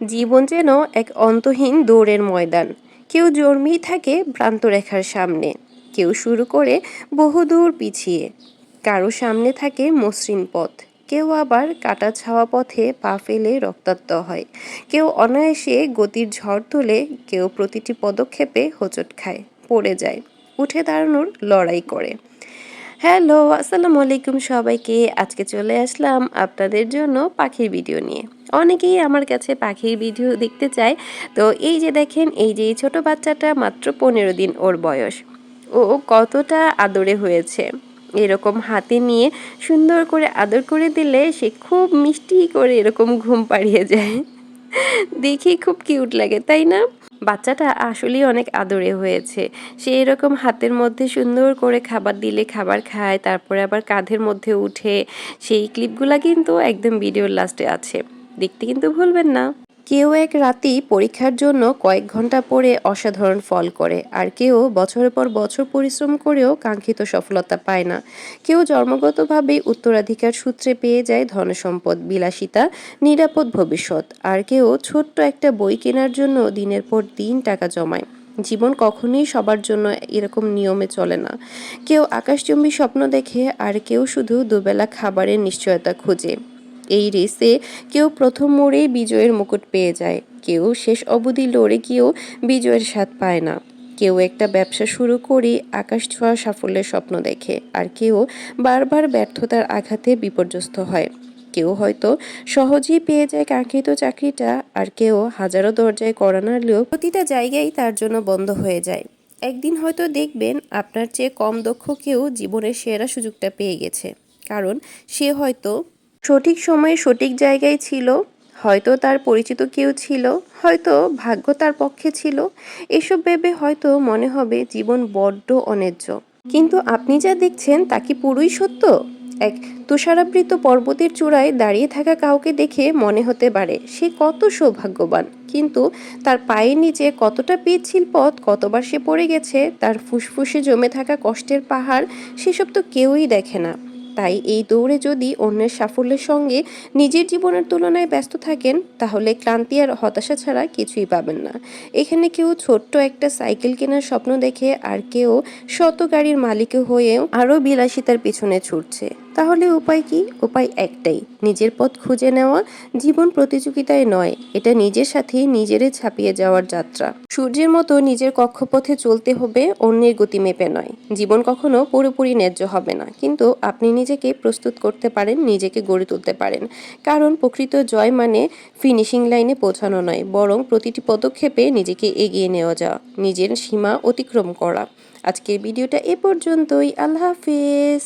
জীবন যেন এক অন্তহীন দৌড়ের ময়দান। কেউ জন্মেই থাকে ভ্রান্ত রেখার সামনে। কেউ শুরু করে বহুদূর পিছিয়ে। কারও সামনে থাকে মসৃণ পথ। কেউ আবার কাটা ছাওয়া পথে পা ফেলে রক্তাক্ত হয়। কেউ অনায়াসে গতির ঝড় তোলে, কেউ প্রতিটি পদক্ষেপে হোঁচট খায়, পড়ে যায়, উঠে দাঁড়ানোর লড়াই করে। হ্যালো, আসসালামু আলাইকুম সবাইকে। আজকে চলে আসলাম আপনাদের জন্য পাখির ভিডিও নিয়ে। অনেকেই আমার কাছে পাখির ভিডিও দেখতে চায়। তো এই যে দেখেন, এই যে ছোট বাচ্চাটা মাত্র পনেরো দিন ওর বয়স। ও কতটা আদরে হয়েছে। এরকম হাতে নিয়ে সুন্দর করে আদর করে দিলে সে খুব মিষ্টি করে এরকম ঘুম পাড়িয়ে যায়। দেখি খুব কিউট লাগে, তাই না? বাচ্চাটা আসলেই অনেক আদরে হয়েছে। সে এরকম হাতের মধ্যে সুন্দর করে খাবার দিলে খাবার খায়, তারপরে আবার কাঁধের মধ্যে উঠে। সেই ক্লিপগুলা কিন্তু একদম ভিডিওর লাস্টে আছে। দেখতে কিন্তু ভুলবেন না। কেউ এক রাতি পরীক্ষার জন্য কয়েক ঘণ্টা পরে অসাধারণ ফল করে আর কেউ বছরের পর বছর পরিশ্রম করেও কাঙ্ক্ষিত সফলতা পায় না। কেউ জন্মগতভাবে উত্তরাধিকার সূত্রে পেয়ে যায় ধনসম্পদ, বিলাসিতা, নিরাপদ ভবিষ্যৎ আর কেউ ছোট্ট একটা বই কেনার জন্য দিনের পর দিন টাকা জমায়। জীবন কখনোই সবার জন্য এরকম নিয়মে চলে না। কেউ আকাশচুম্বী স্বপ্ন দেখে আর কেউ শুধু দুবেলা খাবারের নিশ্চয়তা খোঁজে। এই রেসে কেউ প্রথম মোড়েই বিজয়ের মুকুট পেয়ে যায়, কেউ শেষ অবধি লড়ে গিয়েও বিজয়ের স্বাদ পায় না। কেউ একটা ব্যবসা শুরু করে আকাশ ছোঁয়া সাফল্যের স্বপ্ন দেখে, আর কেউ বারবার ব্যর্থতার আঘাতে বিপর্যস্ত হয়। কেউ হয়তো সহজেই পেয়ে যায় কাঙ্ক্ষিত চাকরিটা, আর কেউ হাজারো দরজায় করা নাড়লেও প্রতিটা জায়গায় তার জন্য বন্ধ হয়ে যায়। একদিন হয়তো দেখবেন আপনার চেয়ে কম দক্ষ কেউ জীবনের সেরা সুযোগটা পেয়ে গেছে, কারণ সে হয়তো সঠিক সময়ে সঠিক জায়গায় ছিল, হয়তো তার পরিচিত কেউ ছিল, হয়তো ভাগ্য তার পক্ষে ছিল, এসব ভেবে হয়তো মনে হবে জীবন বড্ড অন্যায্য কিন্তু আপনি যা দেখছেন তা কি পুরোই সত্য? এক তুষারাবৃত পর্বতের চূড়ায় দাঁড়িয়ে থাকা কাউকে দেখে মনে হতে পারে সে কত সৌভাগ্যবান, কিন্তু তার পায়ের নিচে কতটা পিচ্ছিল পথ কতবার সে পড়ে গেছে, তার ফুসফুসে জমে থাকা কষ্টের পাহাড়, সেসব তো কেউই দেখে না। তাই এই দৌড়ে যদি অন্যের সাফল্যের সঙ্গে নিজের জীবনের তুলনায় ব্যস্ত থাকেন, তাহলে ক্লান্তি আর হতাশা ছাড়া কিছুই পাবেন না। এখানে কেউ ছোট্ট একটা সাইকেল কেনার স্বপ্ন দেখে আর কেউ শত গাড়ির মালিক হয়েও আরও বিলাসিতার পিছনে ছুটছে। তাহলে উপায় কি? উপায় একটাই, নিজের পথ খুঁজে নেওয়া। জীবন প্রতিযোগিতায় নয়, এটা নিজের সাথে নিজেরে ছাপিয়ে যাওয়ার যাত্রা। সূর্যের মতো নিজের কক্ষপথে চলতে হবে, অন্যের গতি মেপে নয়। জীবন কখনো পুরোপুরি ন্যায্য হবে না, কিন্তু আপনি নিজেকে প্রস্তুত করতে পারেন, নিজেকে গড়ে তুলতে পারেন। কারণ প্রকৃত জয় মানে ফিনিশিং লাইনে পৌঁছানো নয়, বরং প্রতিটি পদক্ষেপে নিজেকে এগিয়ে নেওয়া যাওয়া, নিজের সীমা অতিক্রম করা। আজকের ভিডিওটা এ পর্যন্তই, আল্লাহ হাফিজ।